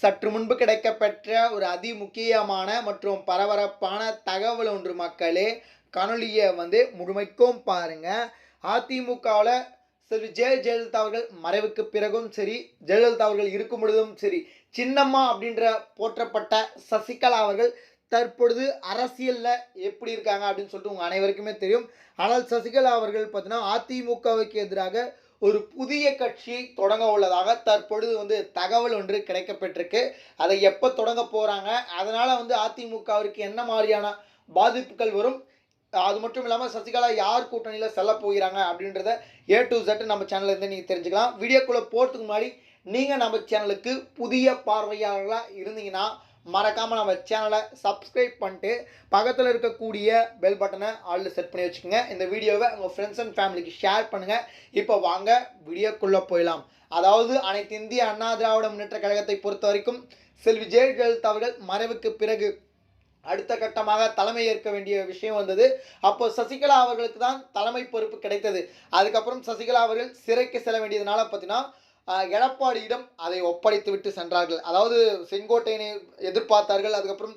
சற்று முன்பு கிடைக்கப்பெற்ற ஒரு அதி முக்கியமான மற்றும் பரபரப்பான தகவல் ஒன்று மக்களே. காணொலியை வந்து முழுமைக்கும் பாருங்க. அதிமுகவில் செல்வி ஜெய ஜெயலலிதா அவர்கள் மறைவுக்கு பிறகும் சரி ஜெயலலிதா அவர்கள் இருக்கும் பொழுதும் சரி சின்னம்மா அப்படின்ற போற்றப்பட்ட சசிகலா அவர்கள் தற்பொழுது அரசியலில் எப்படி இருக்காங்க அப்படின்னு சொல்லிட்டு உங்கள் அனைவருக்குமே தெரியும். ஆனால் சசிகலா அவர்கள் பார்த்தீங்கன்னா அதிமுகவுக்கு எதிராக ஒரு புதிய கட்சி தொடங்க உள்ளதாக தற்பொழுது வந்து தகவல் ஒன்று கிடைக்கப்பட்டிருக்கு. அதை எப்போ தொடங்க போகிறாங்க அதனால் வந்து அதிமுகவிற்கு என்ன மாதிரியான பாதிப்புகள் வரும்? அது மட்டும் இல்லாமல் சசிகலா யார் கூட்டணியில் செல்ல போகிறாங்க அப்படின்றத ஏ டு Z நம்ம சேனலில் இருந்து நீங்கள் தெரிஞ்சுக்கலாம். வீடியோக்குள்ளே போகிறதுக்கு முன்னாடி நீங்கள் நம்ம சேனலுக்கு புதிய பார்வையாளர்களாக இருந்தீங்கன்னா மறக்காமல் நம்ம சேனலை சப்ஸ்கிரைப் பண்ணிட்டு பக்கத்தில் இருக்கக்கூடிய பெல் பட்டனை ஆல்ரெடி செட் பண்ணி வச்சுக்கோங்க. இந்த வீடியோவை உங்கள் ஃப்ரெண்ட்ஸ் அண்ட் ஃபேமிலிக்கு ஷேர் பண்ணுங்கள் இப்போ வாங்க வீடியோக்குள்ளே போயிடலாம். அதாவது அனைத்து இந்திய அண்ணா திராவிட முன்னேற்ற கழகத்தை பொறுத்த வரைக்கும் செல்வி ஜெயலலிதா அவர்கள் மறைவுக்கு பிறகு அடுத்த கட்டமாக தலைமை ஏற்க வேண்டிய விஷயம் வந்தது. அப்போ சசிகலா அவர்களுக்கு தான் தலைமை பொறுப்பு கிடைத்தது. அதுக்கப்புறம் சசிகலா அவர்கள் சிறைக்கு செல்ல வேண்டியதுனால பார்த்தீங்கன்னா எடப்பாடியிடம் அதை ஒப்படைத்து விட்டு சென்றார்கள். அதாவது செங்கோட்டையனை எதிர்பார்த்தார்கள் அதுக்கப்புறம்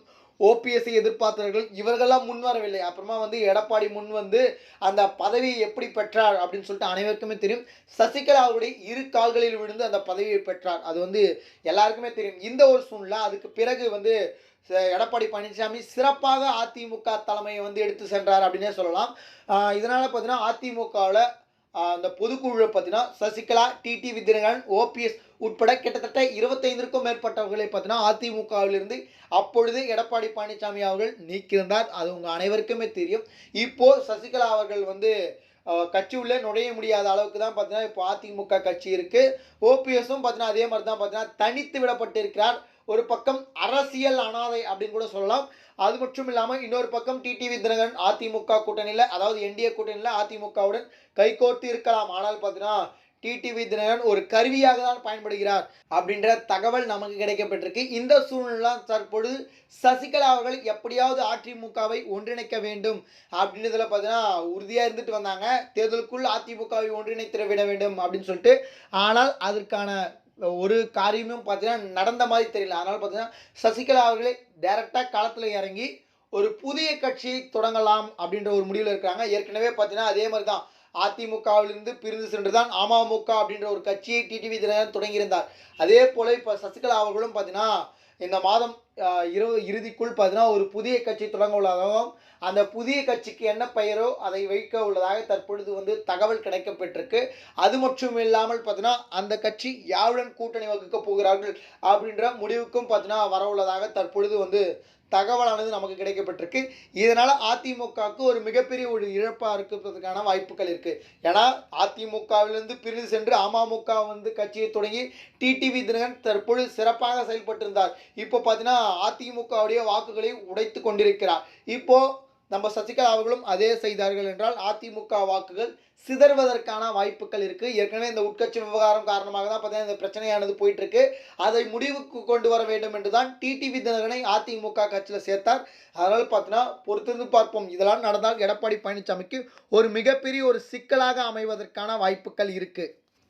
ஓபிஎஸ்சி எதிர்பார்த்தார்கள். இவர்கள்லாம் முன் வரவில்லை. அப்புறமா வந்து எடப்பாடி முன் வந்து அந்த பதவியை எப்படி பெற்றார் அப்படின்னு சொல்லிட்டு அனைவருக்குமே தெரியும். சசிகலா அவருடைய இரு கால்களில் விழுந்து அந்த பதவியை பெற்றார். அது வந்து எல்லாருக்குமே தெரியும். இந்த ஒரு சூழ்நிலை அதுக்கு பிறகு வந்து எடப்பாடி பழனிசாமி சிறப்பாக அதிமுக தலைமையை வந்து எடுத்து சென்றார் அப்படின்னே சொல்லலாம். இதனால் பார்த்தீங்கன்னா அதிமுகவில் அந்த பொதுக்குழு பார்த்தீங்கன்னா சசிகலா டிடி வித்யநகரன் ஓபிஎஸ் உட்பட கிட்டத்தட்ட இருபத்தைந்திற்கும் மேற்பட்டவர்களை பார்த்தீங்கன்னா அதிமுகவிலிருந்து அப்பொழுது எடப்பாடி பழனிசாமி அவர்கள் நீக்கியிருந்தார். அது உங்கள் அனைவருக்குமே தெரியும். இப்போ சசிகலா அவர்கள் வந்து கட்சி உள்ளே நுழைய முடியாத அளவுக்கு தான் பார்த்தீங்கன்னா இப்போ அதிமுக கட்சி இருக்குது ஓபிஎஸும் பார்த்தீங்கன்னா அதே மாதிரி தான் பார்த்தீங்கன்னா தனித்து விடப்பட்டிருக்கிறார். ஒரு பக்கம் அரசியல் அனாதை அப்படின்னு கூட சொல்லலாம். அது மட்டும் இல்லாமல் இன்னொரு பக்கம் டிடிவி தினகரன் அதிமுக கூட்டணியில் அதாவது என்டிஏ கூட்டணியில் அதிமுகவுடன் கைகோர்த்து இருக்கலாம். ஆனால் பார்த்தீங்கன்னா டிடிவி தினகரன் ஒரு கருவியாக தான் பயன்படுகிறார் அப்படின்ற தகவல் நமக்கு கிடைக்கப்பட்டிருக்கு. இந்த சூழ்நிலை தற்பொழுது சசிகலா அவர்கள் எப்படியாவது அதிமுகவை ஒன்றிணைக்க வேண்டும் அப்படின்றதுல பார்த்தீங்கன்னா உறுதியாக இருந்துட்டு வந்தாங்க. தேர்தலுக்குள் அதிமுகவை ஒன்றிணைத்திட விட வேண்டும் அப்படின்னு சொல்லிட்டு. ஆனால் அதற்கான ஒரு காரியமும் பார்த்தீங்கன்னா நடந்த மாதிரி தெரியல. அதனால் பார்த்தீங்கன்னா சசிகலா அவர்களே டைரெக்டாக களத்தில் இறங்கி ஒரு புதிய கட்சியை தொடங்கலாம் அப்படின்ற ஒரு முடிவில் இருக்கிறாங்க. ஏற்கனவே பார்த்தீங்கன்னா அதே மாதிரி தான் அதிமுகவிலிருந்து பிரிந்து சென்று தான் அமமுக அப்படின்ற ஒரு கட்சியை டிடிவி தினகரன் தொடங்கியிருந்தார். அதே போல் இப்போ சசிகலா அவர்களும் பார்த்தீங்கன்னா இந்த மாதம் இருபது இறுதிக்குள் பார்த்தீங்கன்னா ஒரு புதிய கட்சி தொடங்க உள்ளதாகவும் அந்த புதிய கட்சிக்கு என்ன பெயரோ அதை வைக்க உள்ளதாக தற்பொழுது வந்து தகவல் கிடைக்கப்பட்டிருக்கு அது மட்டும் இல்லாமல் பார்த்தீங்கன்னா அந்த கட்சி யாருடன் கூட்டணி வகுக்க போகிறார்கள் அப்படின்ற முடிவுக்கும் பார்த்தீங்கன்னா வர உள்ளதாக தற்பொழுது வந்து தகவலானது நமக்கு கிடைக்கப்பட்டிருக்கு. இதனால் அதிமுகவுக்கு ஒரு மிகப்பெரிய ஒரு இழப்பாக இருக்கிறதுக்கான வாய்ப்புகள் இருக்குது ஏன்னா அதிமுகவிலிருந்து பிரிந்து சென்று அமமுக வந்து கட்சியை தொடங்கி டிடிவி தினகரன் தற்பொழுது சிறப்பாக செயல்பட்டிருந்தார். இப்போ பார்த்தீங்கன்னா அதிமுகவுடைய வாக்குகளை உடைத்து கொண்டிருக்கிறார். இப்போது நம்ம சசிகலா அவர்களும் அதே செய்தார்கள் என்றால் அதிமுக வாக்குகள் சிதறுவதற்கான வாய்ப்புகள் இருக்கு. ஏற்கனவே இந்த உட்கட்சி விவகாரம் காரணமாக தான் பார்த்தீங்கன்னா இந்த பிரச்சனையானது போயிட்டு இருக்கு அதை முடிவுக்கு கொண்டு வர வேண்டும் என்று தான் டிடிவி தினகரனை அதிமுக கட்சியில் சேர்த்தார். அதனால் பார்த்தீங்கன்னா பொறுத்திருந்து பார்ப்போம். இதெல்லாம் நடந்தால் எடப்பாடி பழனிசாமிக்கு ஒரு மிகப்பெரிய ஒரு சிக்கலாக அமைவதற்கான வாய்ப்புகள் இருக்கு.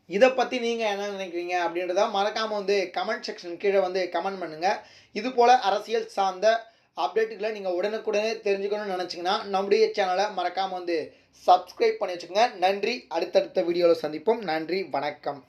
இதை பற்றி நீங்கள் என்ன நினைக்கிறீங்க அப்படின்றத மறக்காமல் வந்து கமெண்ட் செக்ஷன் கீழே வந்து கமெண்ட் பண்ணுங்கள் இது போல் அரசியல் சார்ந்த அப்டேட்டுகளை நீங்கள் உடனுக்குடனே தெரிஞ்சுக்கணும்னு நினச்சிங்கன்னா நம்முடைய சேனலை மறக்காமல் வந்து சப்ஸ்கிரைப் பண்ணி வச்சுக்கோங்க. நன்றி. அடுத்தடுத்த வீடியோவில் சந்திப்போம். நன்றி. வணக்கம்.